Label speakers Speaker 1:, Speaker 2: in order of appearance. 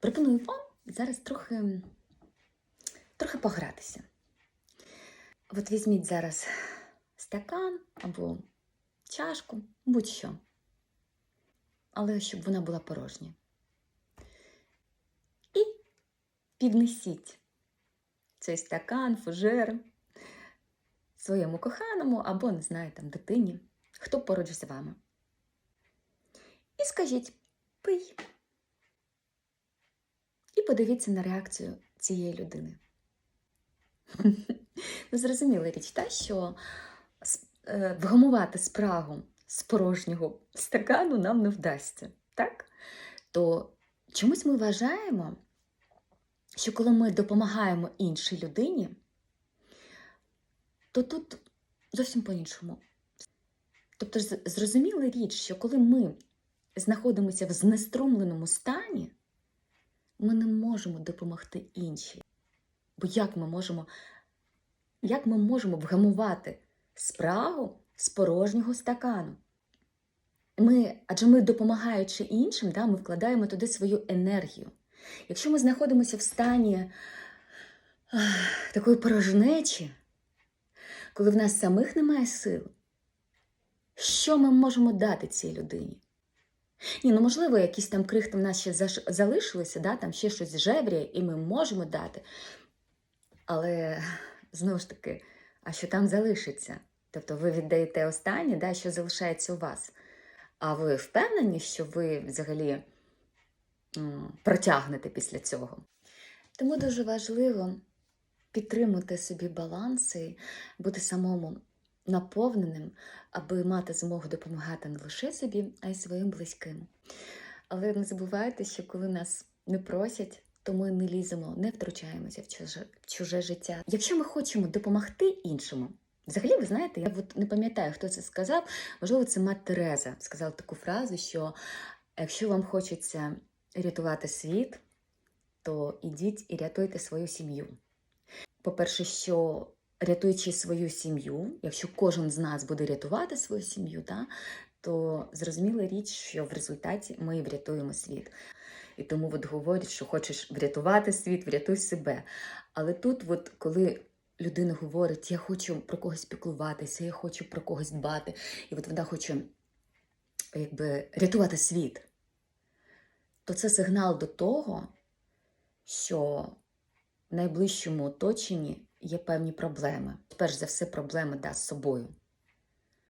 Speaker 1: пропоную вам зараз трохи, трохи погратися. От візьміть зараз стакан або чашку, будь-що. Але щоб вона була порожня. І піднесіть цей стакан, фужер своєму коханому або, не знаю, там, дитині, хто поруч з вами. І скажіть пий. Подивіться на реакцію цієї людини. Ну, зрозуміла річ та, що е, вгамувати спрагу з порожнього стакану нам не вдасться, так? То чомусь ми вважаємо, що коли ми допомагаємо іншій людині, то тут зовсім по-іншому. Тобто, зрозуміла річ, що коли ми знаходимося в знеструмленому стані, ми не можемо допомогти іншій. Бо як ми можемо, як ми можемо вгамувати спрагу з порожнього стакану? Ми, адже ми, допомагаючи іншим, да, ми вкладаємо туди свою енергію. Якщо ми знаходимося в стані такої порожнечі, коли в нас самих немає сил, що ми можемо дати цій людині? Ні, ну можливо, якісь там крихти в нас ще залишилися, да, там ще щось жевріє, і ми можемо дати. Але знову ж таки, а що там залишиться? Тобто ви віддаєте останнє, да, що залишається у вас. А ви впевнені, що ви взагалі м, протягнете після цього? Тому дуже важливо підтримати собі баланс і бути самому наповненим, аби мати змогу допомагати не лише собі, а й своїм близьким. Але не забувайте, що коли нас не просять, то ми не ліземо, не втручаємося в чуже, в чуже життя. Якщо ми хочемо допомогти іншому, взагалі, ви знаєте, я от не пам'ятаю, хто це сказав, можливо, це мать Тереза сказала таку фразу, що якщо вам хочеться рятувати світ, то ідіть і рятуйте свою сім'ю. По-перше, що рятуючи свою сім'ю, якщо кожен з нас буде рятувати свою сім'ю, та, то зрозуміла річ, що в результаті ми врятуємо світ. І тому от говорять, що хочеш врятувати світ, врятуй себе. Але тут, от, коли людина говорить, я хочу про когось піклуватися, я хочу про когось дбати, і от вона хоче якби, рятувати світ, то це сигнал до того, що в найближчому оточенні є певні проблеми. Перш за все, проблеми да, з собою.